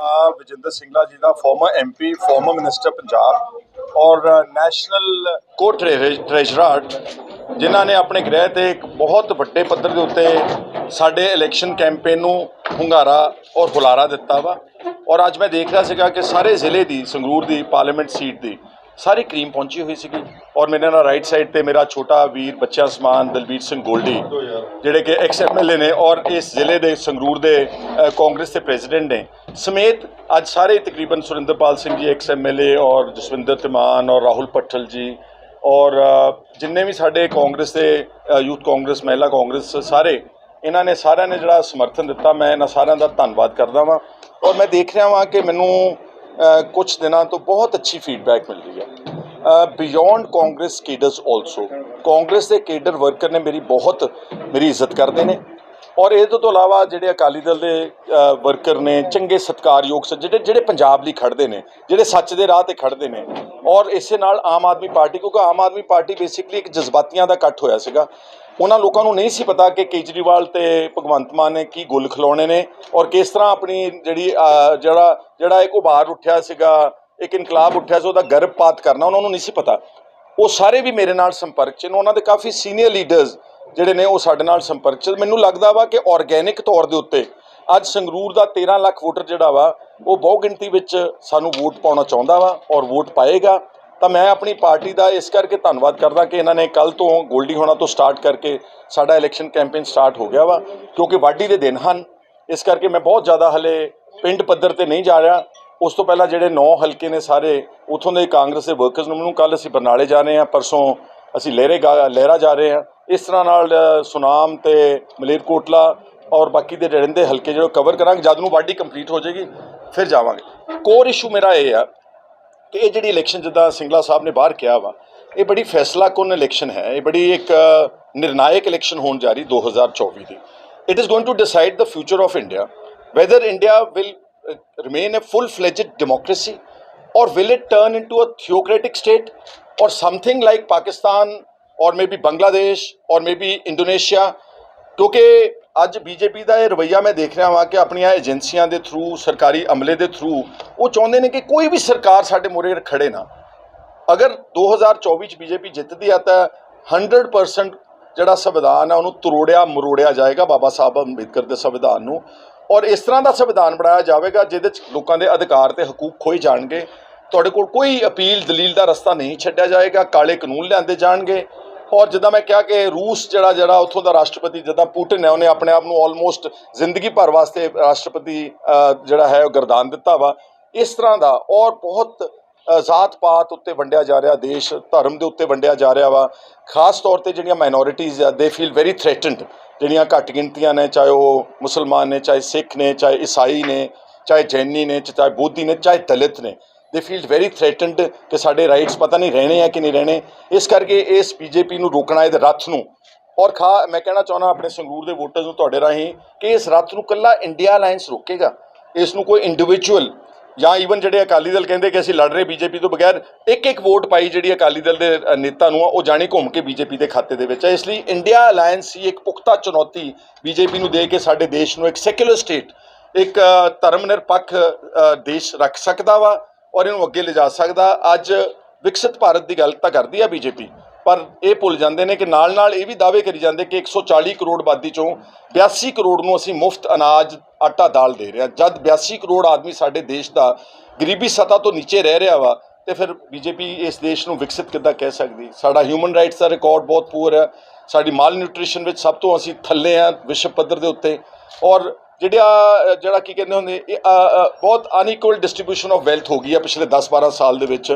ਆ ਵਿਜੇਂਦਰ ਸਿੰਘਲਾ ਜੀ ਦਾ former MP former minister Punjab ਔਰ national ਕੋ ਟ੍ਰੈਜਰਰ ਜਿਨ੍ਹਾਂ ਨੇ ਆਪਣੇ ਗ੍ਰਹਿ ਤੇ ਇੱਕ ਬਹੁਤ ਵੱਡੇ ਪੱਧਰ ਦੇ ਉੱਤੇ ਸਾਡੇ ਇਲੈਕਸ਼ਨ ਕੈਂਪੇਨ ਨੂੰ ਹੁੰਗਾਰਾ ਔਰ ਹੁਲਾਰਾ ਦਿੱਤਾ ਵਾ। ਔਰ ਅੱਜ ਮੈਂ ਦੇਖ ਰਿਹਾ ਸੀਗਾ ਕਿ ਸਾਰੇ ਜ਼ਿਲ੍ਹੇ ਦੀ, ਸੰਗਰੂਰ ਦੀ ਪਾਰਲੀਮੈਂਟ ਸੀਟ ਦੀ ਸਾਰੀ ਕਰੀਮ ਪਹੁੰਚੀ ਹੋਈ ਸੀਗੀ ਔਰ ਮੇਰੇ ਨਾਲ ਰਾਈਟ ਸਾਈਡ ਤੇ ਮੇਰਾ ਛੋਟਾ ਵੀਰ, ਬੱਚਾ ਸਮਾਨ ਦਲਬੀਰ ਸਿੰਘ ਗੋਲਡੀ, ਜਿਹੜੇ ਕਿ ਐਕਸ ਐਮਐਲਏ ਨੇ ਔਰ ਇਸ ਜ਼ਿਲ੍ਹੇ ਦੇ ਸੰਗਰੂਰ ਦੇ ਕਾਂਗਰਸ ਦੇ ਪ੍ਰੈਜ਼ੀਡੈਂਟ ਨੇ। ਸਮੇਤ ਅੱਜ ਸਾਰੇ ਤਕਰੀਬਨ ਸੁਰਿੰਦਰਪਾਲ ਸਿੰਘ ਜੀ ਐਕਸ ਐਮਐਲਏ ਔਰ ਜਸਵਿੰਦਰ ਤਿਮਾਨ ਔਰ ਰਾਹੁਲ ਪੱਠਲ ਜੀ ਔਰ ਜਿੰਨੇ ਵੀ ਸਾਡੇ ਕਾਂਗਰਸ ਦੇ ਯੂਥ ਕਾਂਗਰਸ, ਮਹਿਲਾ ਕਾਂਗਰਸ ਸਾਰੇ, ਇਹਨਾਂ ਨੇ ਸਾਰਿਆਂ ਨੇ ਜਿਹੜਾ ਸਮਰਥਨ ਦਿੱਤਾ, ਮੈਂ ਇਹਨਾਂ ਸਾਰਿਆਂ ਦਾ ਧੰਨਵਾਦ ਕਰਦਾ ਵਾਂ। ਔਰ ਮੈਂ ਦੇਖ ਰਿਹਾ ਵਾਂ ਕਿ ਮੈਨੂੰ ਕੁਝ ਦਿਨਾਂ ਤੋਂ ਬਹੁਤ ਅੱਛੀ ਫੀਡਬੈਕ ਮਿਲ ਰਹੀ ਹੈ। Beyond Congress cadres also Congress ਦੇ ਕੇਡਰ ਵਰਕਰ ਨੇ ਮੇਰੀ ਬਹੁਤ, ਮੇਰੀ ਇੱਜ਼ਤ ਕਰਦੇ ਨੇ। ਔਰ ਇਹ ਤੋਂ ਇਲਾਵਾ ਜਿਹੜੇ ਅਕਾਲੀ ਦਲ ਦੇ ਵਰਕਰ ਨੇ, ਚੰਗੇ ਸਤਿਕਾਰਯੋਗ ਸ, ਜਿਹੜੇ ਜਿਹੜੇ ਪੰਜਾਬ ਲਈ ਖੜਦੇ ਨੇ, ਜਿਹੜੇ ਸੱਚ ਦੇ ਰਾਹ ਤੇ ਖੜਦੇ ਨੇ। ਔਰ ਇਸੇ ਨਾਲ ਆਮ ਆਦਮੀ ਪਾਰਟੀ, ਕਿਉਂਕਿ ਆਮ ਆਦਮੀ ਪਾਰਟੀ ਬੇਸਿਕਲੀ ਇੱਕ ਜਜ਼ਬਾਤੀਆਂ ਦਾ ਇਕੱਠ ਹੋਇਆ ਸੀਗਾ। ਉਹਨਾਂ ਲੋਕਾਂ ਨੂੰ ਨਹੀਂ ਸੀ ਪਤਾ ਕਿ ਕੇਜਰੀਵਾਲ ਤੇ ਭਗਵੰਤ ਮਾਨ ਨੇ ਕੀ ਗੁੱਲ ਖਿਲਾਉਣੇ ਨੇ ਔਰ ਕਿਸ ਤਰ੍ਹਾਂ ਆਪਣੀ ਜਿਹੜੀ ਜਿਹੜਾ ਜਿਹੜਾ ਇੱਕ ਉਭਾਰ ਉੱਠਿਆ ਸੀਗਾ, ਇੱਕ ਇਨਕਲਾਬ ਉੱਠਿਆ ਸੀ, ਉਹਦਾ ਗਰਭਪਾਤ ਕਰਨਾ, ਉਹਨਾਂ ਨੂੰ ਨਹੀਂ ਸੀ ਪਤਾ। ਉਹ ਸਾਰੇ ਵੀ ਮੇਰੇ ਨਾਲ ਸੰਪਰਕ 'ਚ ਨੇ, ਉਹਨਾਂ ਦੇ ਕਾਫੀ ਸੀਨੀਅਰ ਲੀਡਰਸ ਜਿਹੜੇ ਨੇ ਉਹ ਸਾਡੇ ਨਾਲ ਸੰਪਰਕ 'ਚ ਮੈਨੂੰ ਲੱਗਦਾ ਵਾ ਕਿ ਆਰਗੇਨਿਕ ਤੌਰ ਦੇ ਉੱਤੇ ਅੱਜ ਸੰਗਰੂਰ ਦਾ 13 ਲੱਖ ਵੋਟਰ ਜਿਹੜਾ ਵਾ, ਉਹ ਬਹੁ ਗਿਣਤੀ ਵਿੱਚ ਸਾਨੂੰ ਵੋਟ ਪਾਉਣਾ ਚਾਹੁੰਦਾ ਵਾ ਔਰ ਵੋਟ ਪਾਏਗਾ। ਤਾਂ ਮੈਂ ਆਪਣੀ ਪਾਰਟੀ ਦਾ ਇਸ ਕਰਕੇ ਧੰਨਵਾਦ ਕਰਦਾ ਕਿ ਇਹਨਾਂ ਨੇ ਕੱਲ ਤੋਂ ਗੋਲਡੀ ਹੋਣਾ ਤੋਂ ਸਟਾਰਟ ਕਰਕੇ ਸਾਡਾ ਇਲੈਕਸ਼ਨ ਕੈਂਪੇਨ ਸਟਾਰਟ ਹੋ ਗਿਆ ਵਾ, ਕਿਉਂਕਿ ਵਾਢੀ ਦੇ ਦਿਨ ਹਨ। ਇਸ ਕਰਕੇ ਮੈਂ ਬਹੁਤ ਜ਼ਿਆਦਾ ਹਲੇ ਪਿੰਡ ਪੱਧਰ ਤੇ ਨਹੀਂ ਜਾ ਰਿਹਾ। ਉਸ ਤੋਂ ਪਹਿਲਾਂ ਜਿਹੜੇ 9 ਹਲਕੇ ਨੇ ਸਾਰੇ, ਉਥੋਂ ਦੇ ਕਾਂਗਰਸ ਦੇ ਵਰਕਰਸ ਨੂੰ ਮੈਨੂੰ ਕੱਲ ਅਸੀਂ ਬਰਨਾਲੇ ਜਾ ਰਹੇ ਹਾਂ, ਪਰਸੋਂ ਅਸੀਂ ਲਹਿਰੇ ਗਾ- ਲਹਿਰਾ ਜਾ ਰਹੇ ਹਾਂ। ਇਸ ਤਰ੍ਹਾਂ ਨਾਲ ਸੁਨਾਮ ਤੇ ਮਲੇਰਕੋਟਲਾ ਔਰ ਬਾਕੀ ਦੇ ਰਹਿੰਦੇ ਹਲਕੇ ਜਿਹੜੇ ਕਵਰ ਕਰਾਂਗੇ। ਜਦ ਨੂੰ ਵਾਢੀ ਕੰਪਲੀਟ ਹੋ ਜਾਏਗੀ, ਫਿਰ ਜਾਵਾਂਗੇ। ਕੋਰ ਇਸ਼ੂ ਮੇਰਾ ਇਹ ਆ ਕਿ ਇਹ ਜਿਹੜੀ ਇਲੈਕਸ਼ਨ ਜਿੱਦਾਂ ਸਿੰਗਲਾ ਸਾਹਿਬ ਨੇ ਬਾਹਰ ਕਿਹਾ ਵਾ ਇਹ ਬੜੀ ਫੈਸਲਾ ਕੁਨ ਇਲੈਕਸ਼ਨ ਹੈ ਇਹ ਬੜੀ ਇੱਕ ਅ, ਨਿਰਣਾਇਕ ਇਲੈਕਸ਼ਨ ਹੋਣ ਜਾ ਰਹੀ 2024 ਦੀ it is going to decide the future of India whether India will uh, remain a full-fledged democracy or will it turn into a theocratic state or something like Pakistan or maybe Bangladesh or maybe Indonesia ਕਿਉਂਕਿ ਅੱਜ BJP ਦਾ ਇਹ ਰਵਈਆ ਮੈਂ ਦੇਖ ਰਿਹਾ ਹਾਂ ਕਿ ਆਪਣੀਆਂ ਏਜੰਸੀਆਂ ਦੇ ਥਰੂ ਸਰਕਾਰੀ ਅਮਲੇ ਦੇ ਥਰੂ ਉਹ ਚਾਹੁੰਦੇ ਨੇ ਕਿ ਕੋਈ ਵੀ ਸਰਕਾਰ ਸਾਡੇ ਮੂਹਰੇ ਖੜੇ ਨਾ। ਅਗਰ 2024 ਚ ਬੀਜੇਪੀ ਜਿੱਤਦੀ ਆ ਤਾਂ 100% ਜਿਹੜਾ ਸੰਵਿਧਾਨ ਆ, ਉਹਨੂੰ ਤਰੋੜਿਆ, ਮਰੋੜਿਆ ਜਾਏਗਾ ਬਾਬਾ ਸਾਹਿਬ ਅੰਬੇਦਕਰ ਦੇ ਸੰਵਿਧਾਨ ਨੂੰ। ਔਰ ਇਸ ਤਰ੍ਹਾਂ ਦਾ ਸੰਵਿਧਾਨ ਬਣਾਇਆ ਜਾਵੇਗਾ ਜਿਹਦੇ ਚ ਲੋਕਾਂ ਦੇ ਅਧਿਕਾਰ ਤੇ ਹਕੂਕ ਖੋਏ ਜਾਣਗੇ। ਤੁਹਾਡੇ ਕੋਲ ਕੋਈ ਅਪੀਲ, ਦਲੀਲ ਦਾ ਰਸਤਾ ਨਹੀਂ ਛੱਡਿਆ ਜਾਏਗਾ, ਕਾਲੇ ਕਾਨੂੰਨ ਲਿਆਂਦੇ ਜਾਣਗੇ। ਔਰ ਜਿੱਦਾਂ ਮੈਂ ਕਿਹਾ ਕਿ ਰੂਸ ਜਿਹੜਾ ਜਿਹੜਾ ਉੱਥੋਂ ਦਾ ਰਾਸ਼ਟਰਪਤੀ ਜਿੱਦਾਂ ਪੁਟਿਨ ਹੈ, ਉਹਨੇ ਆਪਣੇ ਆਪ ਨੂੰ ਆਲਮੋਸਟ ਜ਼ਿੰਦਗੀ ਭਰ ਵਾਸਤੇ ਰਾਸ਼ਟਰਪਤੀ ਜਿਹੜਾ ਹੈ ਉਹ ਗਰਦਾਨ ਦਿੱਤਾ ਵਾ। ਇਸ ਤਰ੍ਹਾਂ ਦਾ ਔਰ ਬਹੁਤ ਜ਼ਾਤ ਪਾਤ ਉੱਤੇ ਵੰਡਿਆ ਜਾ ਰਿਹਾ, ਦੇਸ਼ ਧਰਮ ਦੇ ਉੱਤੇ ਵੰਡਿਆ ਜਾ ਰਿਹਾ ਵਾ। ਖਾਸ ਤੌਰ ਤੇ ਜਿਹੜੀਆਂ ਮਾਈਨੋਰਿਟੀਜ਼ ਆ ਦੇ ਫੀਲ ਵੈਰੀ ਥ੍ਰੈਟਨਡ ਜਿਹੜੀਆਂ ਘੱਟ ਗਿਣਤੀਆਂ ਨੇ, ਚਾਹੇ ਉਹ ਮੁਸਲਮਾਨ ਨੇ, ਚਾਹੇ ਸਿੱਖ ਨੇ, ਚਾਹੇ ਈਸਾਈ ਨੇ, ਚਾਹੇ ਜੈਨੀ ਨੇ, ਚਾਹੇ ਬੋਧੀ ਨੇ, ਚਾਹੇ ਦਲਿਤ ਨੇ। ਦੇ ਫੀਲ ਵੈਰੀ ਥ੍ਰੈਟਨਡ ਕਿ ਸਾਡੇ ਰਾਈਟਸ ਪਤਾ ਨਹੀਂ ਰਹਿਣੇ ਆ ਕਿ ਨਹੀਂ ਰਹਿਣੇ। ਇਸ ਕਰਕੇ ਇਸ ਬੀਜੇਪੀ ਨੂੰ ਰੋਕਣਾ, ਇਹਦੇ ਰੱਥ ਨੂੰ। ਔਰ ਖਾ, ਮੈਂ ਕਹਿਣਾ ਚਾਹੁੰਦਾ ਆਪਣੇ ਸੰਗਰੂਰ ਦੇ ਵੋਟਰਸ ਨੂੰ ਤੁਹਾਡੇ ਰਾਹੀਂ ਕਿ ਇਸ ਰੱਥ ਨੂੰ ਕੱਲਾ ਇੰਡੀਆ ਅਲਾਈਅੰਸ ਰੋਕੇਗਾ। ਇਸ ਨੂੰ ਕੋਈ ਇੰਡੀਵਿਜੂਅਲ ਜਾਂ ਈਵਨ ਜਿਹੜੇ ਅਕਾਲੀ ਦਲ ਕਹਿੰਦੇ ਕਿ ਅਸੀਂ ਲੜ ਰਹੇ ਬੀਜੇਪੀ ਤੋਂ ਬਗੈਰ ਇੱਕ ਇੱਕ ਵੋਟ ਪਾਈ ਜਿਹੜੀ ਅਕਾਲੀ ਦਲ ਦੇ ਨੇਤਾ ਨੂੰ ਆ, ਉਹ ਜਾਣੀ ਘੁੰਮ ਕੇ ਬੀਜੇਪੀ ਦੇ ਖਾਤੇ ਦੇ ਵਿੱਚ ਹੈ ਇਸ ਲਈ ਇੰਡੀਆ ਅਲਾਈਅੰਸ ਹੀ ਇੱਕ ਪੁਖਤਾ ਚੁਣੌਤੀ ਬੀਜੇਪੀ ਨੂੰ ਦੇ ਕੇ ਸਾਡੇ ਦੇਸ਼ ਨੂੰ ਇੱਕ ਸੈਕੂਲਰ ਸਟੇਟ ਇੱਕ ਧਰਮ ਨਿਰਪੱਖ ਦੇਸ਼ ਰੱਖ ਸਕਦਾ ਵਾ। ਔਰ ਇਹਨੂੰ ਅੱਗੇ ਲਿਜਾ ਸਕਦਾ। ਅੱਜ ਵਿਕਸਿਤ ਭਾਰਤ ਦੀ ਗੱਲ ਤਾਂ ਕਰਦੀ ਆ ਬੀਜੇਪੀ, ਪਰ ਇਹ ਭੁੱਲ ਜਾਂਦੇ ਨੇ ਕਿ ਨਾਲ ਨਾਲ ਇਹ ਵੀ ਦਾਅਵੇ ਕਰੀ ਜਾਂਦੇ ਕਿ 140 ਕਰੋੜ ਆਬਾਦੀ ਚੋਂ 82 ਕਰੋੜ ਨੂੰ ਅਸੀਂ ਮੁਫਤ ਅਨਾਜ, ਆਟਾ, ਦਾਲ ਦੇ ਰਹੇ ਹਾਂ। ਜਦ 82 ਕਰੋੜ ਆਦਮੀ ਸਾਡੇ ਦੇਸ਼ ਦਾ ਗਰੀਬੀ ਸਤਾ ਤੋਂ ਨੀਚੇ ਰਹਿ ਰਿਹਾ ਵਾ, ਤੇ ਫਿਰ ਬੀਜੇਪੀ ਇਸ ਦੇਸ਼ ਨੂੰ ਵਿਕਸਿਤ ਕਿੱਦਾਂ ਕਹਿ ਸਕਦੀ? ਸਾਡਾ ਹਿਊਮਨ ਰਾਈਟਸ ਦਾ ਰਿਕਾਰਡ ਬਹੁਤ ਪੂਰ ਹੈ। ਸਾਡੀ ਮਾਲ ਨਿਊਟ੍ਰੀਸ਼ਨ ਵਿੱਚ ਸਭ ਤੋਂ ਅਸੀਂ ਥੱਲੇ ਆ ਵਿਸ਼ਵ ਪੱਧਰ ਦੇ ਉੱਤੇ। ਔਰ ਜਿਹੜਾ ਜਿਹੜਾ ਕੀ ਕਹਿੰਦੇ ਹੁੰਦੇ, ਇਹ ਬਹੁਤ ਅਨਈਕੁਅਲ ਡਿਸਟ੍ਰੀਬਿਊਸ਼ਨ ਆਫ ਵੈਲਥ ਹੋ ਗਈ ਆ ਪਿਛਲੇ 10-12 ਸਾਲ ਦੇ ਵਿੱਚ।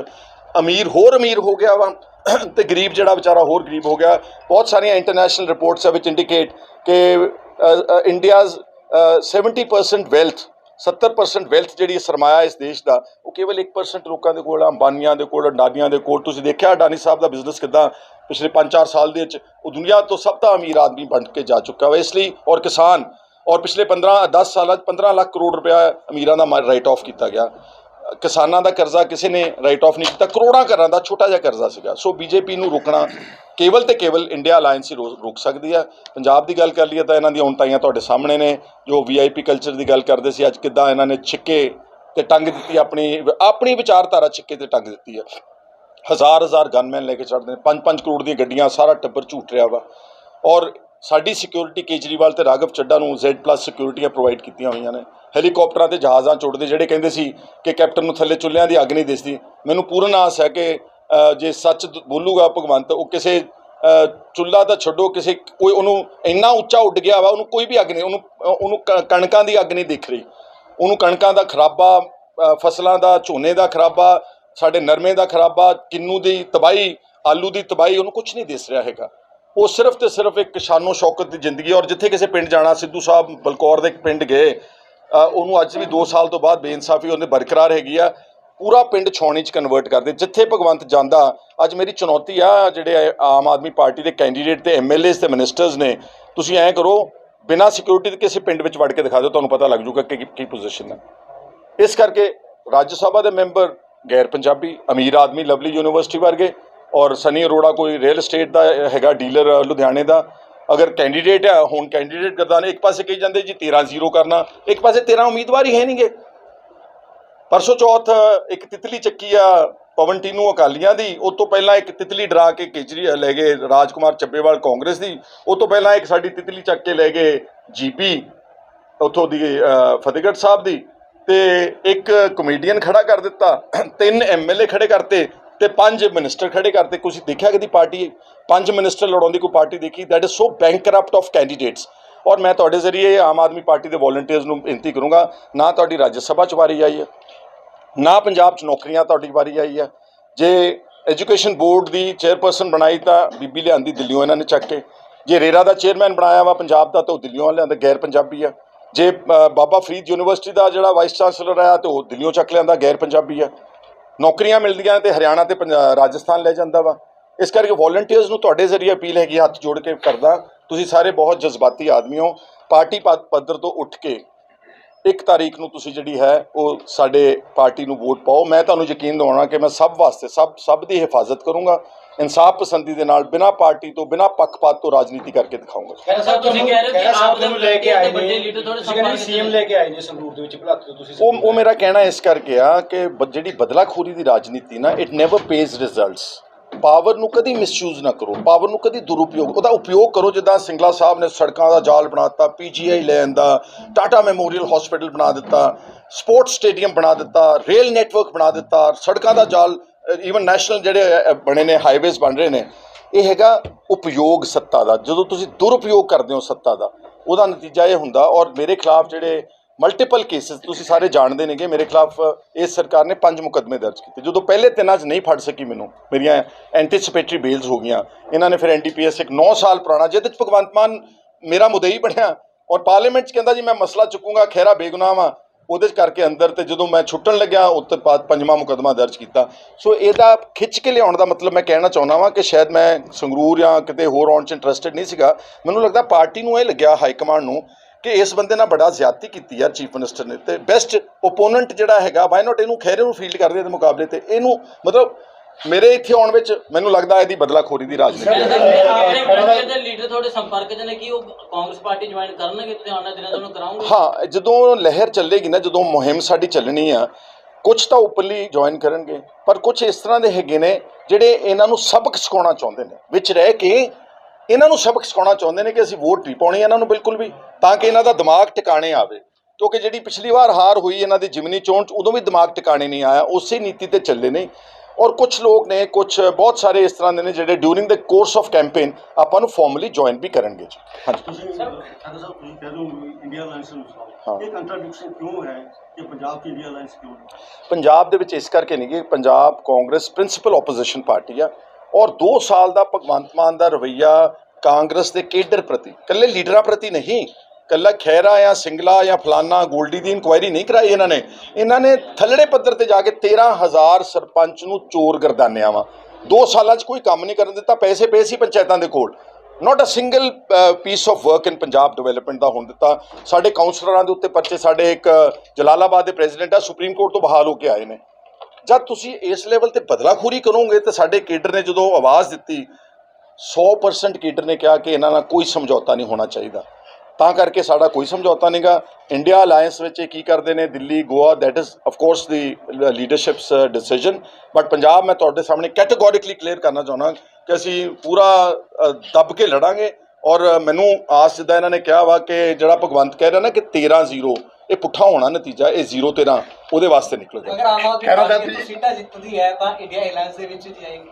ਅਮੀਰ, ਹੋਰ ਅਮੀਰ ਹੋ ਗਿਆ ਵਾ, ਤੇ ਗਰੀਬ ਜਿਹੜਾ ਵਿਚਾਰਾ ਹੋਰ ਗਰੀਬ ਹੋ ਗਿਆ। ਬਹੁਤ ਸਾਰੀਆਂ ਇੰਟਰਨੈਸ਼ਨਲ ਰਿਪੋਰਟਸ ਆ ਵਿੱਚ ਇੰਡੀਕੇਟ ਕਿ ਇੰਡੀਆਜ਼ 70% ਵੈਲਥ 70% ਵੈਲਥ ਜਿਹੜੀ ਸਰਮਾਇਆ ਇਸ ਦੇਸ਼ ਦਾ, ਉਹ ਕੇਵਲ 1% ਲੋਕਾਂ ਦੇ ਕੋਲ ਆ, ਅੰਬਾਨੀਆਂ ਦੇ ਕੋਲ, ਅਡਾਨੀਆਂ ਦੇ ਕੋਲ। ਤੁਸੀਂ ਦੇਖਿਆ ਅਡਾਨੀ ਸਾਹਿਬ ਦਾ ਬਿਜ਼ਨਸ ਕਿਦਾਂ ਪਿਛਲੇ 5-4 ਸਾਲ ਦੇ ਵਿੱਚ, ਉਹ ਦੁਨੀਆ ਤੋਂ ਸਭ ਤੋਂ ਅਮੀਰ ਆਦਮੀ ਬਣ ਕੇ ਜਾ ਚੁੱਕਾ ਵਾ। ਇਸ ਲਈ ਔਰ ਕਿਸਾਨ ਔਰ ਪਿਛਲੇ 15 10 ਸਾਲਾਂ 'ਚ 15 ਲੱਖ ਕਰੋੜ ਰੁਪਇਆ ਅਮੀਰਾਂ ਦਾ ਰਾਈਟ ਆਫ ਕੀਤਾ ਗਿਆ। ਕਿਸਾਨਾਂ ਦਾ ਕਰਜ਼ਾ ਕਿਸੇ ਨੇ ਰਾਈਟ ਆਫ ਨਹੀਂ ਕੀਤਾ, ਕਰੋੜਾਂ ਘਰਾਂ ਦਾ ਛੋਟਾ ਜਿਹਾ ਕਰਜ਼ਾ ਸੀਗਾ। ਸੋ ਬੀਜੇਪੀ ਨੂੰ ਰੋਕਣਾ ਕੇਵਲ ਤੇ ਕੇਵਲ ਇੰਡੀਆ ਅਲਾਈਅੰਸ ਹੀ ਰੋ- ਰੋਕ ਸਕਦੀ ਆ ਪੰਜਾਬ ਦੀ ਗੱਲ ਕਰ ਲਈਏ ਤਾਂ ਇਹਨਾਂ ਦੀਆਂ ਉਣਤਾਈਆਂ ਤੁਹਾਡੇ ਸਾਹਮਣੇ ਨੇ, ਜੋ ਵੀਆਈਪੀ ਕਲਚਰ ਦੀ ਗੱਲ ਕਰਦੇ ਸੀ, ਅੱਜ ਕਿੱਦਾਂ ਇਹਨਾਂ ਨੇ ਛਿੱਕੇ ਤੇ ਟੰਗ ਦਿੱਤੀ, ਆਪਣੀ ਆਪਣੀ ਵਿਚਾਰਧਾਰਾ ਛਿੱਕੇ ਤੇ ਟੰਗ ਦਿੱਤੀ ਆ ਹਜ਼ਾਰ ਹਜ਼ਾਰ ਗਨਮੈਨ ਲੈ ਕੇ ਚੜਦੇ ਨੇ 5-5 ਕਰੋੜ ਦੀਆਂ ਗੱਡੀਆਂ, ਸਾਰਾ ਟੱਬਰ ਝੂਟ ਰਿਹਾ ਵਾ। ਔਰ ਸਾਡੀ ਸਿਕਿਉਰਿਟੀ ਕੇਜਰੀਵਾਲ ਤੇ ਰਾਘਵ ਚੱਡਾ ਨੂੰ Z+ ਸਿਕਿਉਰਿਟੀਆਂ ਪ੍ਰੋਵਾਈਡ ਕੀਤੀਆਂ ਹੋਈਆਂ ਨੇ। ਹੈਲੀਕਾਪਟਰਾਂ ਤੇ ਜਹਾਜ਼ਾਂ ਚੁੱਟਦੇ ਜਿਹੜੇ ਕਹਿੰਦੇ ਸੀ ਕਿ ਕੈਪਟਨ ਨੂੰ ਥੱਲੇ ਚੁੱਲ੍ਹਿਆਂ ਦੀ ਅੱਗ ਨਹੀਂ ਦਿਸਦੀ। ਮੈਨੂੰ ਪੂਰਨ ਆਸ ਹੈ ਕਿ ਜੇ ਸੱਚ ਬੋਲੂਗਾ ਭਗਵੰਤ ਉਹ ਕਿਸੇ ਅ, ਚੁੱਲ੍ਹਾ ਤਾਂ ਛੱਡੋ ਕਿਸੇ ਕੋਈ ਉਹਨੂੰ ਇੰਨਾ ਉੱਚਾ ਉੱਡ ਗਿਆ ਵਾ ਉਹਨੂੰ ਕੋਈ ਵੀ ਅੱਗ ਨਹੀਂ ਉਹਨੂੰ ਉਹਨੂੰ ਕ- ਕਣਕਾਂ ਦੀ ਅੱਗ ਨਹੀਂ ਦਿਖ ਰਹੀ। ਉਹਨੂੰ ਕਣਕਾਂ ਦਾ ਖਰਾਬਾ ਫਸਲਾਂ ਦਾ ਝੋਨੇ ਦਾ ਖਰਾਬਾ ਸਾਡੇ ਨਰਮੇ ਦਾ ਖਰਾਬਾ ਕਿੰਨੂ ਦੀ ਤਬਾਈ ਆਲੂ ਦੀ ਤਬਾਈ ਉਹਨੂੰ ਕੁਝ ਨਹੀਂ ਦਿਸ ਰਿਹਾ ਹੈਗਾ। ਉਹ ਸਿਰਫ ਤੇ ਸਿਰਫ ਇੱਕ ਸ਼ਾਨੋ ਸ਼ੌਕਤ ਦੀ ਜ਼ਿੰਦਗੀ ਔਰ ਜਿੱਥੇ ਕਿਸੇ ਪਿੰਡ ਜਾਣਾ, ਸਿੱਧੂ ਸਾਹਿਬ ਬਲਕੌਰ ਦੇ ਇੱਕ ਪਿੰਡ ਗਏ ਉਹਨੂੰ ਅੱਜ ਵੀ 2 ਸਾਲ ਤੋਂ ਬਾਅਦ ਬੇਇਨਸਾਫੀ ਉਹਨੇ ਬਰਕਰਾਰ ਹੈਗੀ ਆ, ਪੂਰਾ ਪਿੰਡ ਛਾਉਣੀ ਚ ਕਨਵਰਟ ਕਰਦੇ, ਜਿੱਥੇ ਭਗਵੰਤ ਜਾਂਦਾ, ਅੱਜ ਮੇਰੀ ਚੁਣੌਤੀ ਆ ਜਿਹੜੇ ਆਮ ਆਦਮੀ ਪਾਰਟੀ ਦੇ ਕੈਂਡੀਡੇਟ ਤੇ ਐਮਐਲਏਸ ਤੇ ਮਿਨਿਸਟਰਸ ਨੇ, ਤੁਸੀਂ ਐਂ ਕਰੋ, ਬਿਨਾਂ ਸਿਕਿਉਰਿਟੀ ਦੇ ਕਿਸੇ ਪਿੰਡ ਵਿੱਚ ਵੜ ਕੇ ਦਿਖਾ ਦਿਓ, ਤੁਹਾਨੂੰ ਪਤਾ ਲੱਗ ਜੂਗਾ ਕਿ ਕੀ- ਕੀ ਪੋਜੀਸ਼ਨ ਹੈ। ਇਸ ਕਰਕੇ ਰਾਜ ਸਭਾ ਦੇ ਮੈਂਬਰ ਗੈਰ ਪੰਜਾਬੀ, ਅਮੀਰ ਆਦਮੀ ਲਵਲੀ ਯੂਨੀਵਰਸਿਟੀ ਵਰਗੇ ਔਰ ਸਨੀ ਅਰੋੜਾ ਕੋਈ ਰੀਅਲ ਏਸਟੇਟ ਦਾ ਹੈਗਾ ਡੀਲਰ ਲੁਧਿਆਣੇ ਦਾ, ਅਗਰ ਕੈਂਡੀਡੇਟ ਆ ਹੁਣ ਕੈਂਡੀਡੇਟ ਕਰਦਾ ਨੇ, ਇੱਕ ਪਾਸੇ ਕਹੀ ਜਾਂਦੇ ਜੀ 13 ਜ਼ੀਰੋ ਕਰਨਾ, ਇੱਕ ਪਾਸੇ 13 ਉਮੀਦਵਾਰ ਹੀ ਹੈ ਨਹੀਂਗੇ ਪਰਸੋਂ ਚੌਥ ਇੱਕ ਤਿਤਲੀ ਚੱਕੀ ਆ ਪਵਨ ਟੀਨੂ ਅਕਾਲੀਆਂ ਦੀ, ਉਹ ਤੋਂ ਪਹਿਲਾਂ ਇੱਕ ਤਿਤਲੀ ਡਰਾ ਕੇ ਕੇਜਰੀ, ਲੈ ਗਏ ਰਾਜਕੁਮਾਰ ਚੱਬੇਵਾਲ ਕਾਂਗਰਸ ਦੀ, ਉਹ ਤੋਂ ਪਹਿਲਾਂ ਇੱਕ ਸਾਡੀ ਤਿਤਲੀ ਚੱਕ ਕੇ ਲੈ ਗਏ ਜੀਪੀ ਉੱਥੋਂ ਦੀ ਫਤਿਹਗੜ੍ਹ ਸਾਹਿਬ ਦੀ। ਤੇ ਇੱਕ ਕਮੇਡੀਅਨ ਖੜਾ ਕਰ ਦਿੱਤਾ, ਤਿੰਨ ਐਮਐਲਏ ਖੜੇ ਕਰਤੇ ਤੇ ਪੰਜ ਮਿਨਿਸਟਰ ਖੜੇ ਕਰਤੇ ਤੁਸੀਂ ਦੇਖਿਆ ਕਦੀ ਪਾਰਟੀ, ਪੰਜ ਮਿਨਿਸਟਰ ਲੜਾਉਂਦੀ ਕੋਈ ਪਾਰਟੀ ਦੇਖੀ? That is so bankrupt of candidates ਔਰ ਮੈਂ ਤੁਹਾਡੇ ਜ਼ਰੀਏ ਆਮ ਆਦਮੀ ਪਾਰਟੀ ਦੇ ਵੋਲੰਟੀਅਰਸ ਨੂੰ ਬੇਨਤੀ ਕਰੂੰਗਾ, ਨਾ ਤੁਹਾਡੀ ਰਾਜ ਸਭਾ ਚ ਵਾਰੀ ਆਈ ਹੈ, ਨਾ ਪੰਜਾਬ 'ਚ ਨੌਕਰੀਆਂ ਤੁਹਾਡੀ ਵਾਰੀ ਆਈ ਹੈ। ਜੇ ਐਜੂਕੇਸ਼ਨ ਬੋਰਡ ਦੀ ਚੇਅਰਪਰਸਨ ਬਣਾਈ ਤਾਂ ਬੀਬੀ ਲਿਆਂਦੀ ਦਿੱਲੀੋਂ ਇਹਨਾਂ ਨੇ ਚੱਕ ਕੇ। ਜੇ ਰੇਰਾ ਦਾ ਚੇਅਰਮੈਨ ਬਣਾਇਆ ਵਾ ਪੰਜਾਬ ਦਾ, ਤਾਂ ਉਹ ਦਿੱਲੀੋਂ ਲਿਆਂਦਾ, ਗੈਰ ਪੰਜਾਬੀ ਆ। ਜੇ ਬਾਬਾ ਫਰੀਦ ਯੂਨੀਵਰਸਿਟੀ ਦਾ ਜਿਹੜਾ ਵਾਈਸ ਚਾਂਸਲਰ ਆਇਆ, ਤੇ ਉਹ ਦਿੱਲੀੋਂ ਚੱਕ ਲਿਆਂਦਾ, ਗੈਰ ਪੰਜਾਬੀ ਆ। ਨੌਕਰੀਆਂ ਮਿਲਦੀਆਂ ਤੇ ਹਰਿਆਣਾ ਤੇ ਪੰਜਾ- ਰਾਜਸਥਾਨ ਲੈ ਜਾਂਦਾ ਵਾ। ਇਸ ਕਰਕੇ ਵੋਲੰਟੀਅਰਸ ਨੂੰ ਤੁਹਾਡੇ ਜ਼ਰੀਏ ਅਪੀਲ ਹੈਗੀ, ਹੱਥ ਜੋੜ ਕੇ ਕਰਦਾ। ਤੁਸੀਂ ਸਾਰੇ ਬਹੁਤ ਜਜ਼ਬਾਤੀ ਆਦਮੀ ਹੋ। ਪਾਰਟੀ ਪਦ- ਪੱਧਰ ਤੋਂ ਉੱਠ ਕੇ ਇੱਕ ਤਾਰੀਖ ਨੂੰ ਤੁਸੀਂ ਜਿਹੜੀ ਹੈ ਉਹ ਸਾਡੇ ਪਾਰਟੀ ਨੂੰ ਵੋਟ ਪਾਓ। ਮੈਂ ਤੁਹਾਨੂੰ ਯਕੀਨ ਦਿਵਾਉਣਾ ਕਿ ਮੈਂ ਸਭ ਵਾਸਤੇ ਸਭ ਸਭ ਦੀ ਹਿਫਾਜ਼ਤ ਕਰੂੰਗਾ। ਇਨਸਾਫ ਪਸੰਦੀ ਦੇ ਨਾਲ ਬਿਨਾਂ ਪਾਰਟੀ ਤੋਂ ਬਿਨਾਂ ਪੱਖਪਾਤ ਤੋਂ ਰਾਜਨੀਤੀ ਕਰਕੇ ਦਿਖਾਊਂਗਾ ਖਹਿਰਾ ਸਾਹਿਬ ਤੁਸੀਂ ਤੁਸੀਂ ਕਹਿ ਰਹੇ ਹੋ ਕਿ ਖਹਿਰਾ ਸਾਹਿਬ ਆਪ ਤੁਹਾਨੂੰ ਲੈ ਕੇ ਆਏ ਵੱਡੇ ਨੇ। ਲੀਡਰ ਤੁਹਾਡੇ ਤੁਸੀਂ ਕਹਿੰਦੇ ਸੰਪਰਕ ਸੀਐਮ ਲੈ ਕੇ ਆਏ ਨੇ ਸੰਗਰੂਰ ਦੇ ਵਿੱਚ ਭਲਾਤ ਤੋਂ ਤੁਸੀਂ ਉਹ ਉਹ ਮੇਰਾ ਕਹਿਣਾ ਇਸ ਕਰਕੇ ਆ ਕਿ ਬ- ਜਿਹੜੀ ਬਦਲਾਖੋਰੀ ਦੀ ਰਾਜਨੀਤੀ ਨਾ it never pays results power ਨੂੰ ਕਦੀ ਮਿਸਯੂਜ਼ ਨਾ ਕਰੋ, ਪਾਵਰ ਨੂੰ ਕਦੀ ਦੁਰਉਪਯੋਗ, ਉਹਦਾ ਉਪਯੋਗ ਕਰੋ, ਜਿੱਦਾਂ ਸਿੰਗਲਾ ਸਾਹਿਬ ਨੇ ਸੜਕਾਂ ਦਾ ਜਾਲ ਬਣਾਤਾ ਪੀਜੀਆਈ ਲੈਣ ਦਾ ਟਾਟਾ ਮੈਮੋਰੀਅਲ ਹਸਪੀਟਲ ਬਣਾ ਦਿੱਤਾ ਸਪੋਰਟਸ ਸਟੇਡੀਅਮ ਬਣਾ ਦਿੱਤਾ ਰੇਲ ਨੈਟਵਰਕ ਬਣਾ ਦਿੱਤਾ, ਸੜਕਾਂ ਦਾ ਜਾਲ ਈਵਨ ਨੈਸ਼ਨਲ ਜਿਹੜੇ ਬਣੇ ਨੇ ਹਾਈਵੇਜ਼ ਬਣ ਰਹੇ ਨੇ, ਇਹ ਹੈਗਾ ਉਪਯੋਗ ਸੱਤਾ ਦਾ, ਜਦੋਂ ਤੁਸੀਂ ਦੁਰਉਪਯੋਗ ਕਰਦੇ ਹੋ ਸੱਤਾ ਦਾ, ਉਹਦਾ ਨਤੀਜਾ ਇਹ ਹੁੰਦਾ ਔਰ ਮੇਰੇ ਖਿਲਾਫ ਜਿਹੜੇ ਮਲਟੀਪਲ ਕੇਸਿਸ ਤੁਸੀਂ ਸਾਰੇ ਜਾਣਦੇ ਨੇਗੇ, ਮੇਰੇ ਖਿਲਾਫ, ਇਸ ਸਰਕਾਰ ਨੇ ਪੰਜ ਮੁਕੱਦਮੇ ਦਰਜ ਕੀਤੇ, ਜਦੋਂ ਪਹਿਲੇ ਤਿੰਨਾਂ 'ਚ ਨਹੀਂ ਫੜ ਸਕੀ ਮੈਨੂੰ, ਮੇਰੀਆਂ ਐਂਟੀਸਪੇਟਰੀ ਬੇਲਸ ਹੋ ਗਈਆਂ, ਇਹਨਾਂ ਨੇ ਫਿਰ ਐਨਡੀਪੀਐਸ ਇੱਕ 9 ਸਾਲ ਪੁਰਾਣਾ, ਜਿਹਦੇ 'ਚ ਭਗਵੰਤ ਮਾਨ ਮੇਰਾ ਮੁਦਈ ਬਣਿਆ, ਔਰ ਪਾਰਲੀਮੈਂਟ 'ਚ ਕਹਿੰਦਾ ਜੀ ਮੈਂ ਮਸਲਾ ਚੁੱਕੂੰਗਾ ਖੈਰਾ ਬੇਗੁਨਾਹ ਵਾਂ, ਉਹਦੇ 'ਚ ਕਰਕੇ ਅੰਦਰ ਤੇ ਜਦੋਂ ਮੈਂ ਛੁੱਟਣ ਲੱਗਿਆ, ਉਸ ਤੋਂ ਬਾਅਦ ਪੰਜਵਾਂ ਮੁਕੱਦਮਾ ਦਰਜ ਕੀਤਾ। ਸੋ ਇਹਦਾ ਖਿੱਚ ਕੇ ਲਿਆਉਣ ਦਾ ਮਤਲਬ ਮੈਂ ਕਹਿਣਾ ਚਾਹੁੰਦਾ ਵਾਂ ਕਿ ਸ਼ਾਇਦ ਮੈਂ ਸੰਗਰੂਰ ਜਾਂ ਕਿਤੇ ਹੋਰ ਆਉਣ 'ਚ ਇੰਟਰਸਟਿਡ ਨਹੀਂ ਸੀਗਾ। ਮੈਨੂੰ ਲੱਗਦਾ ਪਾਰਟੀ ਨੂੰ ਇਹ ਲੱਗਿਆ ਹਾਈ ਕਮਾਂਡ ਨੂੰ ਕਿ ਇਸ ਬੰਦੇ ਨਾਲ ਬੜਾ ਜ਼ਿਆਦਤੀ ਕੀਤੀ ਯਾਰ ਚੀਫ ਮਿਨਿਸਟਰ ਨੇ ਤੇ ਬੈਸਟ ਓਪੋਨੈਂਟ ਜਿਹੜਾ ਹੈਗਾ ਵਾਈ ਨਾਟ ਇਹਨੂੰ ਖੈਰੇ ਨੂੰ ਫੀਲਡ ਕਰਦੇ ਦੇ ਮੁਕਾਬਲੇ ਤੇ? ਇਹਨੂੰ ਮਤਲਬ ਮੇਰੇ ਇੱਥੇ ਆਉਣ ਵਿੱਚ ਮੈਨੂੰ ਲੱਗਦਾ ਇਹਦੀ ਬਦਲਾਖੋਰੀ ਦੀ ਰਾਜਨੀਤੀ ਹੈ। ਲੀਡਰ ਤੁਹਾਡੇ ਸੰਪਰਕ 'ਚ ਨੇ ਕਿ ਉਹ ਕਾਂਗਰਸ ਪਾਰਟੀ ਜੁਆਇਨ ਕਰਨਗੇ ਤੁਸੀਂ ਆਉਣ ਦਿਨਾਂ ਤੁਹਾਨੂੰ ਕਰਾਉਂਗੇ? ਹਾਂ ਜਦੋਂ ਲਹਿਰ ਚੱਲੇਗੀ ਨਾ ਜਦੋਂ ਮੁਹਿੰਮ ਸਾਡੀ ਚੱਲਣੀ ਆ ਕੁਝ ਤਾਂ ਓਪਨਲੀ ਜੁਆਇਨ ਕਰਨਗੇ ਪਰ ਕੁਝ ਇਸ ਤਰ੍ਹਾਂ ਦੇ ਹੈਗੇ ਨੇ ਜਿਹੜੇ ਇਹਨਾਂ ਨੂੰ ਸਬਕ ਸਿਖਾਉਣਾ ਚਾਹੁੰਦੇ ਨੇ ਵਿੱਚ ਰਹਿ ਕੇ ਇਹਨਾਂ ਨੂੰ ਸਬਕ ਸਿਖਾਉਣਾ ਚਾਹੁੰਦੇ ਨੇ ਕਿ ਅਸੀਂ ਵੋਟ ਨਹੀਂ ਪਾਉਣੀ ਇਹਨਾਂ ਨੂੰ ਬਿਲਕੁਲ ਵੀ ਤਾਂ ਕਿ ਇਹਨਾਂ ਦਾ ਦਿਮਾਗ ਟਿਕਾਣੇ ਆਵੇ। ਕਿਉਂਕਿ ਜਿਹੜੀ ਪਿਛਲੀ ਵਾਰ ਹਾਰ ਹੋਈ ਇਹਨਾਂ ਦੀ ਜਿਮਨੀ ਚੋਣ 'ਚ ਉਦੋਂ ਵੀ ਦਿਮਾਗ ਟਿਕਾਣੇ ਨਹੀਂ ਆਇਆ ਉਸੇ ਨੀਤੀ ਤੇ ਚੱਲੇ ਨੇ। ਔਰ ਕੁਝ ਲੋਕ ਨੇ ਕੁਝ ਬਹੁਤ ਸਾਰੇ ਇਸ ਤਰ੍ਹਾਂ ਦੇ ਨੇ ਜਿਹੜੇ during the course of campaign ਆਪਾਂ ਨੂੰ ਫਾਰਮਲੀ ਜੁਆਇਨ ਵੀ ਕਰਨਗੇ ਜੀ। ਹਾਂਜੀ। ਖਾਦਰ ਸਾਹਿਬ ਤੁਸੀਂ ਕਹਿ ਵੀ ਇੰਡੀਆ ਅਲਾਈਅੰਸ ਨੂੰ ਇਹ ਕੰਟਰਡਿਕਸ਼ਨ ਕਿਉਂ ਹੈ ਕਿ ਪੰਜਾਬ 'ਚ ਇੰਡੀਆ ਅਲਾਈਅੰਸ ਕਿਉਂ ਪੰਜਾਬ ਦੇ ਵਿੱਚ ਇਸ ਕਰਕੇ ਨਹੀਂ ਕਿ Punjab Congress principal opposition party ਆ। ਔਰ 2 ਸਾਲ ਦਾ ਭਗਵੰਤ ਮਾਨ ਦਾ ਰਵਈਆ ਕਾਂਗਰਸ ਦੇ ਕੇਡਰ ਪ੍ਰਤੀ ਕੱਲੇ ਲੀਡਰਾਂ ਪ੍ਰਤੀ ਨਹੀਂ ਕੱਲਾ ਖੈਰਾ ਜਾਂ ਸਿੰਗਲਾ ਜਾਂ ਫਲਾਨਾ ਗੋਲਡੀ ਦੀ ਇਨਕੁਆਇਰੀ ਨਹੀਂ ਕਰਾਈ ਇਹਨਾਂ ਨੇ। ਇਹਨਾਂ ਨੇ ਥੱਲੜੇ ਪੱਧਰ ਤੇ ਜਾ ਕੇ 13000 ਸਰਪੰਚ ਨੂੰ ਚੋਰ ਗਰਦਾਨਿਆ ਵਾ। 2 ਸਾਲਾਂ 'ਚ ਕੋਈ ਕੰਮ ਨਹੀਂ ਕਰਨ ਦਿੱਤਾ, ਪੈਸੇ ਪਏ ਸੀ ਪੰਚਾਇਤਾਂ ਦੇ ਕੋਲ। Not a single piece of work in Punjab development ਦਾ ਹੋਣ ਦਿੱਤਾ। ਸਾਡੇ ਕਾਉਂਸਲਰਾਂ ਦੇ ਉੱਤੇ ਪਰਚੇ, ਸਾਡੇ ਇੱਕ ਜਲਾਲਾਬਾਦ ਦੇ ਪ੍ਰੈਜ਼ੀਡੈਂਟ ਆ, ਸੁਪਰੀਮ ਕੋਰਟ ਤੋਂ ਬਹਾਲ ਹੋ ਕੇ ਆਏ ਨੇ। ਜਦ ਤੁਸੀਂ ਇਸ ਲੈਵਲ ਤੇ ਬਦਲਾਖੋਰੀ ਕਰੋਗੇ ਤਾਂ ਸਾਡੇ ਕੇਡਰ ਨੇ ਜਦੋਂ ਆਵਾਜ਼ ਦਿੱਤੀ 100% ਕੇਡਰ ਨੇ ਕਿਹਾ ਕਿ ਇਹਨਾਂ ਨਾਲ ਕੋਈ ਸਮਝੌਤਾ ਨਹੀਂ ਹੋਣਾ ਚਾਹੀਦਾ। ਤਾਂ ਕਰਕੇ ਸਾਡਾ ਕੋਈ ਸਮਝੌਤਾ ਨਹੀਂਗਾ। ਇੰਡੀਆ ਅਲਾਈਅੰਸ ਵਿੱਚ ਇਹ ਕੀ ਕਰਦੇ ਨੇ? Delhi, Goa that is of course the leaderships decision but Punjab, ਮੈਂ ਤੁਹਾਡੇ ਸਾਹਮਣੇ ਕੈਟੇਗੋਰਿਕਲੀ ਕਲੀਅਰ ਕਰਨਾ ਚਾਹੁੰਦਾ ਕਿ ਅਸੀਂ ਪੂਰਾ ਦੱਬ ਕੇ ਲੜਾਂਗੇ। ਔਰ ਮੈਨੂੰ ਆਸ ਜਿੱਦਾਂ ਇਹਨਾਂ ਨੇ ਕਿਹਾ ਵਾ ਕਿ ਜਿਹੜਾ ਭਗਵੰਤ ਕਹਿ ਰਿਹਾ ਨਾ ਕਿ 13-0 ਇਹ ਪੁੱਠਾ ਹੋਣਾ ਨਤੀਜਾ ਇਹ 0-13 ਉਹਦੇ ਵਾਸਤੇ ਨਿਕਲੇਗਾ। ਅਗਰ ਆਮ ਆਦਮੀ ਖੈਰੋਂ ਪਾਰਟੀ ਸੀਟਾਂ ਜਿੱਤਦੀ ਹੈ ਤਾਂ ਇੰਡੀਆ ਅਲਾਈਅੰਸ ਦੇ ਵਿੱਚ ਜਾਏਗੀ।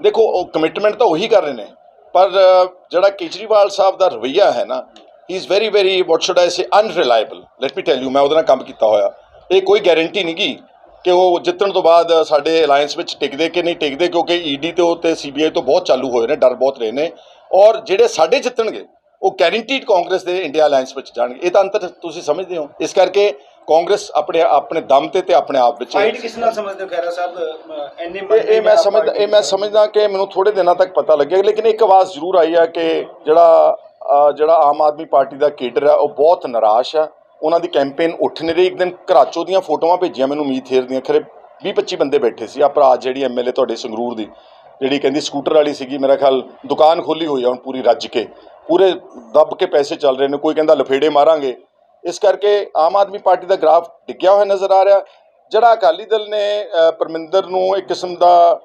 ਦੇਖੋ ਉਹ ਕਮਿਟਮੈਂਟ ਤਾਂ ਉਹੀ ਕਰ ਰਹੇ ਨੇ ਪਰ ਅ, ਜਿਹੜਾ ਕੇਜਰੀਵਾਲ ਸਾਹਿਬ ਦਾ ਰਵਈਆ ਹੈ ਨਾ he is very very what should I say unreliable let me tell you ਮੈਂ ਉਹਦੇ ਨਾਲ ਕੰਮ ਕੀਤਾ ਹੋਇਆ। ਇਹ ਕੋਈ ਗਾਰੰਟੀ ਨਹੀਂ ਗੀ ਕਿ ਉਹ ਜਿੱਤਣ ਤੋਂ ਬਾਅਦ ਸਾਡੇ ਅਲਾਈਅੰਸ ਵਿੱਚ ਟਿਕਦੇ ਕਿ ਨਹੀਂ ਟਿਕਦੇ ਕਿਉਂਕਿ ਈਡੀ ਤੋਂ ਤੇ ਸੀਬੀਆਈ ਤੋਂ ਬਹੁਤ ਚਾਲੂ ਹੋਏ ਨੇ ਡਰ ਬਹੁਤ ਰਹੇ ਨੇ। ਔਰ ਜਿਹੜੇ ਸਾਡੇ ਜਿੱਤਣਗੇ ਉਹ ਗਾਰੰਟੀਡ ਕਾਂਗਰਸ ਦੇ ਇੰਡੀਆ ਅਲਾਈਅੰਸ ਵਿੱਚ ਜਾਣਗੇ। ਇਹ ਤਾਂ ਅੰਤਰ ਤੁਸੀਂ ਸਮਝਦੇ ਹੋ। ਇਸ ਕਰਕੇ ਕਾਂਗਰਸ ਆਪਣੇ ਆਪਣੇ ਦਮ ਤੇ ਤੇ ਆਪਣੇ ਆਪ ਵਿੱਚ ਫਾਈਟ ਕਿਸ ਨਾਲ ਸਮਝਦੇ ਹੋ ਖੈਰਾ ਸਾਹਿਬ? ਇੰਨੇ ਇਹ ਮੈਂ ਸਮਝਦਾ ਇਹ ਮੈਂ ਸਮਝਦਾ ਕਿ ਮੈਨੂੰ ਥੋੜੇ ਦਿਨਾਂ ਤੱਕ ਪਤਾ ਲੱਗਿਆ ਲੇਕਿਨ ਇੱਕ ਆਵਾਜ਼ ਜ਼ਰੂਰ ਆਈ ਆ ਕਿ ਜਿਹੜਾ ਜਿਹੜਾ ਆਮ ਆਦਮੀ ਪਾਰਟੀ ਦਾ ਕੇਡਰ ਆ ਉਹ ਬਹੁਤ ਨਿਰਾਸ਼ ਆ। ਉਹਨਾਂ ਦੀ ਕੈਂਪੇਨ ਉੱਠ ਨਹੀਂ ਰਹੀ। ਇੱਕ ਦਿਨ ਘਰਾਚੋ ਦੀਆਂ ਫੋਟੋਆਂ ਭੇਜੀਆਂ ਮੈਨੂੰ ਮੀਥੇਰ ਦੀਆਂ। ਖਰੇ 20 25 ਬੰਦੇ ਬੈਠੇ ਸੀ। ਆ ਭਰਾ ਜਿਹੜੀ ਐਮਐਲਏ ਤੁਹਾਡੇ ਸੰਗਰੂਰ ਦੀ ਜਿਹੜੀ ਕਹਿੰਦੀ ਸਕੂਟਰ ਵਾਲੀ ਸੀਗੀ ਮੇਰਾ ਖਿਆਲ ਦੁਕਾਨ ਖੋਲੀ ਹੋਈ ਆ ਹੁਣ ਪੂਰੀ ਰੱਜ ਕੇ। ਪੂਰੇ ਦੱਬ ਕੇ ਪੈਸੇ ਚੱਲ ਰਹੇ ਨੇ, ਕੋਈ ਕਹਿੰਦਾ ਲਫੇੜੇ ਮਾਰਾਂਗੇ। ਇਸ ਕਰਕੇ ਆਮ ਆਦਮੀ ਪਾਰਟੀ ਦਾ ਗ੍ਰਾਫ ਡਿੱਗਿਆ ਹੋਇਆ ਨਜ਼ਰ ਆ ਰਿਹਾ। ਜਿਹੜਾ ਅਕਾਲੀ ਦਲ ਨੇ ਪਰਮਿੰਦਰ ਨੂੰ ਇੱਕ ਕਿਸਮ ਦਾ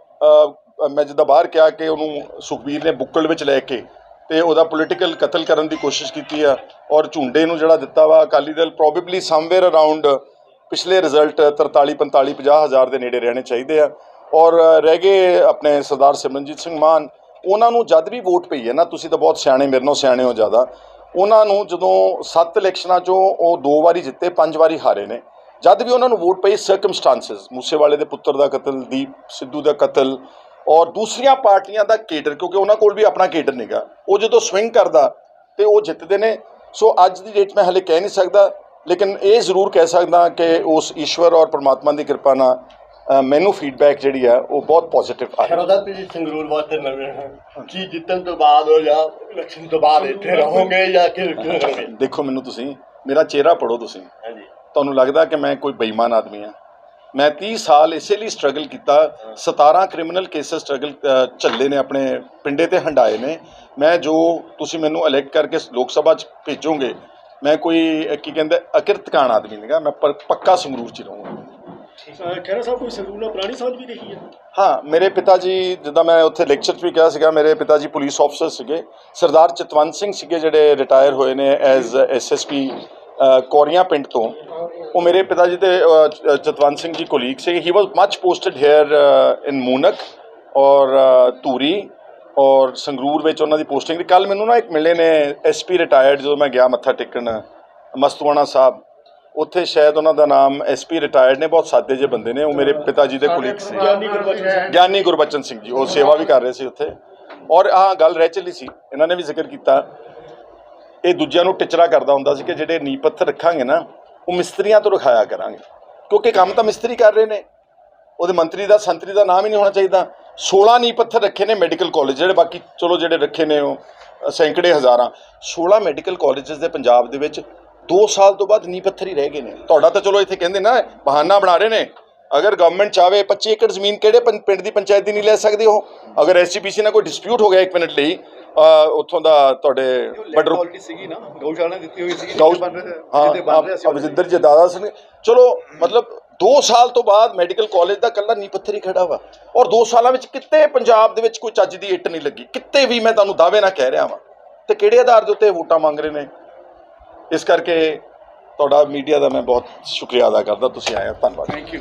ਮੈਂ ਜਿੱਦਾਂ ਬਾਹਰ ਕਿਹਾ ਕਿ ਉਹਨੂੰ ਸੁਖਬੀਰ ਨੇ ਬੁੱਕਲ ਵਿੱਚ ਲੈ ਕੇ ਤੇ ਉਹਦਾ ਪੋਲੀਟੀਕਲ ਕਤਲ ਕਰਨ ਦੀ ਕੋਸ਼ਿਸ਼ ਕੀਤੀ ਆ ਔਰ ਝੁੰਡੇ ਨੂੰ ਜਿਹੜਾ ਦਿੱਤਾ ਵਾ Akali Dal probably somewhere around ਪਿਛਲੇ ਰਿਜ਼ਲਟ 43 45 50 ਹਜ਼ਾਰ ਦੇ ਨੇੜੇ ਰਹਿਣੇ ਚਾਹੀਦੇ ਆ। ਔਰ ਰਹਿ ਗਏ ਆਪਣੇ ਸਰਦਾਰ ਸਿਮਰਨਜੀਤ ਸਿੰਘ ਮਾਨ ਉਹਨਾਂ ਨੂੰ ਜਦ ਵੀ ਵੋਟ ਪਈ ਹੈ ਨਾ, ਤੁਸੀਂ ਤਾਂ ਬਹੁਤ ਸਿਆਣੇ, ਮੇਰੇ ਨਾਲੋਂ ਸਿਆਣੇ ਹੋ ਜ਼ਿਆਦਾ, ਉਹਨਾਂ ਨੂੰ ਜਦੋਂ ਸੱਤ ਇਲੈਕਸ਼ਨਾਂ 'ਚੋਂ ਉਹ ਦੋ ਵਾਰੀ ਜਿੱਤੇ, ਪੰਜ ਵਾਰੀ ਹਾਰੇ ਨੇ, ਜਦ ਵੀ ਉਹਨਾਂ ਨੂੰ ਵੋਟ ਪਈ ਸਰਕਮਸਟੈਂਸਸ ਮੂਸੇਵਾਲੇ ਦੇ ਪੁੱਤਰ ਦਾ ਕਤਲ, ਦੀਪ ਸਿੱਧੂ ਦਾ ਕਤਲ ਔਰ ਦੂਸਰੀਆਂ ਪਾਰਟੀਆਂ ਦਾ ਕੇਡਰ, ਕਿਉਂਕਿ ਉਹਨਾਂ ਕੋਲ ਵੀ ਆਪਣਾ ਕੇਡਰ ਨਹੀਂਗਾ ਉਹ ਜਦੋਂ ਸਵਿੰਗ ਕਰਦਾ ਤੇ ਉਹ ਜਿੱਤਦੇ ਨੇ, ਸੋ ਅੱਜ ਦੀ ਡੇਟ ਮੈਂ ਹਲੇ ਕਹਿ ਨਹੀਂ ਸਕਦਾ, ਲੇਕਿਨ ਇਹ ਜ਼ਰੂਰ ਕਹਿ ਸਕਦਾ ਕਿ ਉਸ ਈਸ਼ਵਰ ਔਰ ਪਰਮਾਤਮਾ ਦੀ ਕਿਰਪਾ ਨਾਲ ਮੈਨੂੰ ਫੀਡਬੈਕ ਜਿਹੜੀ ਹੈ ਉਹ ਬਹੁਤ ਪੋਜ਼ਿਟਿਵ ਆ ਰਹੀ। ਹੈ ਤੁਸੀਂ ਸੰਗਰੂਰ ਵਾਸਤੇ ਨਵੇਂ ਹੋ। ਕੀ ਜਿੱਤਣ ਤੋਂ ਬਾਅਦ ਹੋ ਜਾਂ ਇਲੈਕਸ਼ਨ ਤੋਂ ਬਾਅਦ ਇੱਥੇ ਰਹੋਗੇ ਜਾਂ ਕਿ ਰਹੋਗੇ? ਦੇਖੋ ਮੈਨੂੰ ਤੁਸੀਂ ਮੇਰਾ ਚਿਹਰਾ ਪੜੋ ਤੁਸੀਂ। ਹਾਂਜੀ। ਤੁਹਾਨੂੰ ਲੱਗਦਾ ਕਿ ਮੈਂ ਕੋਈ ਬੇਈਮਾਨ ਆਦਮੀ ਆ ਮੈਂ 30 ਸਾਲ ਇਸੇ ਲਈ ਸਟਰਗਲ ਕੀਤਾ 17 ਕ੍ਰਿਮੀਨਲ ਕੇਸਸ ਸਟਰਗਲ ਝੱਲੇ ਨੇ ਆਪਣੇ ਪਿੰਡੇ ਤੇ ਹੰਡਾਏ ਨੇ। ਮੈਂ ਜੋ ਤੁਸੀਂ ਮੈਨੂੰ ਇਲੈਕਟ ਕਰਕੇ ਲੋਕ ਸਭਾ 'ਚ ਭੇਜੋਗੇ ਮੈਂ ਕੋਈ ਕੀ ਕਹਿੰਦੇ ਅਕਿਰਤਕਾਨ ਆਦਮੀ ਨਹੀਂਗਾ ਮੈਂ ਪੱਕਾ ਸੰਗਰੂਰ 'ਚ ਰਹੂੰਗਾ। ਖੈਰਾ ਸਾਹਿਬ ਕੋਈ ਸੰਗਰੂਰ ਨਾਲ ਪੁਰਾਣੀ ਸਾਂਝ ਵੀ ਰਹੀ ਹੈ? ਹਾਂ ਮੇਰੇ ਪਿਤਾ ਜੀ ਜਿੱਦਾਂ ਮੈਂ ਉੱਥੇ ਲੈਕਚਰ 'ਚ ਵੀ ਕਿਹਾ ਸੀਗਾ ਮੇਰੇ ਪਿਤਾ ਜੀ ਪੁਲਿਸ ਆਫਸਰ ਸੀਗੇ। ਸਰਦਾਰ ਚਤਵੰਤ ਸਿੰਘ ਸੀਗੇ ਜਿਹੜੇ ਰਿਟਾਇਰ ਹੋਏ ਨੇ ਐਜ਼ ਐਸਐਸਪੀ ਕੋਰੀਆਂ ਪਿੰਡ ਤੋਂ। ਉਹ ਮੇਰੇ ਪਿਤਾ ਜੀ ਦੇ ਅ, ਚਤਵੰਤ ਸਿੰਘ ਜੀ ਕੋਲੀਗ ਸੀਗੇ। He was much posted here in Moonak ਔਰ ਧੂਰੀ ਔਰ ਸੰਗਰੂਰ ਵਿੱਚ ਉਹਨਾਂ ਦੀ ਪੋਸਟਿੰਗ ਦੀ ਕੱਲ ਮੈਨੂੰ ਨਾ ਇੱਕ ਮਿਲੇ ਨੇ ਐਸਪੀ ਰਿਟਾਇਰਡ ਜਦੋਂ ਮੈਂ ਗਿਆ ਮੱਥਾ ਟੇਕਣ ਮਸਤੂਆਣਾ ਸਾਹਿਬ। ਉੱਥੇ ਸ਼ਾਇਦ ਉਹਨਾਂ ਦਾ ਨਾਮ ਐਸਪੀ ਰਿਟਾਇਰਡ ਨੇ ਬਹੁਤ ਸਾਦੇ ਜਿਹੇ ਬੰਦੇ ਨੇ ਉਹ ਮੇਰੇ ਪਿਤਾ ਜੀ ਦੇ ਕੋਲੀਗ ਸੀ। ਗਿਆਨੀ ਗੁਰਬਚਨ ਸਿੰਘ ਜੀ ਉਹ ਸੇਵਾ ਵੀ ਕਰ ਰਹੇ ਸੀ ਉੱਥੇ। ਔਰ ਆਹ ਗੱਲ ਰਹਿ ਚੱਲੀ ਸੀ ਇਹਨਾਂ ਨੇ ਵੀ ਜ਼ਿਕਰ ਕੀਤਾ। ਇਹ ਦੂਜਿਆਂ ਨੂੰ ਟਿਚਰਾ ਕਰਦਾ ਹੁੰਦਾ ਸੀ ਕਿ ਜਿਹੜੇ ਨੀਂਹ ਪੱਥਰ ਰੱਖਾਂਗੇ ਨਾ ਉਹ ਮਿਸਤਰੀਆਂ ਤੋਂ ਰਖਾਇਆ ਕਰਾਂਗੇ। ਕਿਉਂਕਿ ਕੰਮ ਤਾਂ ਮਿਸਤਰੀ ਕਰ ਰਹੇ ਨੇ। ਉਹਦੇ ਮੰਤਰੀ ਦਾ ਸੰਤਰੀ ਦਾ ਨਾਮ ਹੀ ਨਹੀਂ ਹੋਣਾ ਚਾਹੀਦਾ। 16 ਨੀਂਹ ਪੱਥਰ ਰੱਖੇ ਨੇ ਮੈਡੀਕਲ ਕਾਲਜ ਜਿਹੜੇ ਬਾਕੀ ਚਲੋ ਜਿਹੜੇ ਰੱਖੇ ਨੇ ਉਹ ਸੈਂਕੜੇ ਹਜ਼ਾਰਾਂ। 16 ਮੈਡੀਕਲ ਕਾਲਜਸ ਦੇ ਪੰਜਾਬ ਦੇ ਵਿੱਚ 2 ਸਾਲ ਤੋਂ ਬਾਅਦ ਨੀਂਹ ਪੱਥਰ ਹੀ ਰਹਿ ਗਏ ਨੇ। ਤੁਹਾਡਾ ਤਾਂ ਚਲੋ ਇੱਥੇ ਕਹਿੰਦੇ ਨਾ ਬਹਾਨਾ ਬਣਾ ਰਹੇ ਨੇ। ਅਗਰ ਗਵਰਨਮੈਂਟ ਚਾਵੇ 25 ਏਕੜ ਜ਼ਮੀਨ ਕਿਹੜੇ ਪਿੰਡ ਦੀ ਪੰਚਾਇਤ ਦੀ ਨਹੀਂ ਲੈ ਸਕਦੇ ਉਹ? ਅਗਰ ਐਸਜੀਪੀਸੀ ਨਾਲ ਕੋਈ ਡਿਸਪਿਊਟ ਹੋ ਗਿਆ 1 ਮਿੰਟ ਲਈ ਉੱਥੋਂ ਦਾ ਤੁਹਾਡੇ ਬਡਰ ਆਲਰੇਡੀ ਸੀਗੀ ਨਾ ਗਊਸ਼ਾਲਾ ਦਿੱਤੀ ਹੋਈ ਸੀ ਗਊ ਹਾਂ ਅਬਜਿੰਦਰ ਜੀ ਦਾਦਾ ਸਿੰਘ ਚਲੋ ਮਤਲਬ 2 ਸਾਲ ਤੋਂ ਬਾਅਦ ਮੈਡੀਕਲ ਕਾਲਜ ਦਾ ਕੱਲਾ ਨੀ ਪੱਥਰ ਹੀ ਖੜਾ ਵਾ। ਔਰ 2 ਸਾਲਾਂ ਵਿੱਚ ਕਿਤੇ ਪੰਜਾਬ ਦੇ ਵਿੱਚ ਕੋਈ ਚੱਜ ਦੀ ਇੱਟ ਨਹੀਂ ਲੱਗੀ। ਕਿਤੇ ਵੀ ਮੈਂ ਤੁਹਾਨੂੰ ਦਾਅਵੇ ਨਾਲ ਕਹਿ ਰਿਹਾ ਵਾਂ। ਤੇ ਕਿਹੜੇ ਆਧਾਰ ਦੇ ਉੱਤੇ ਵੋਟਾਂ ਮੰਗ ਰਹੇ ਨੇ? ਇਸ ਕਰਕੇ ਤੁਹਾਡਾ ਮੀਡੀਆ ਦਾ ਮੈਂ ਬਹੁਤ ਸ਼ੁਕਰੀਆ ਅਦਾ ਕਰਦਾ। ਤੁਸੀਂ ਆਇਆ ਧੰਨਵਾਦ। Thank you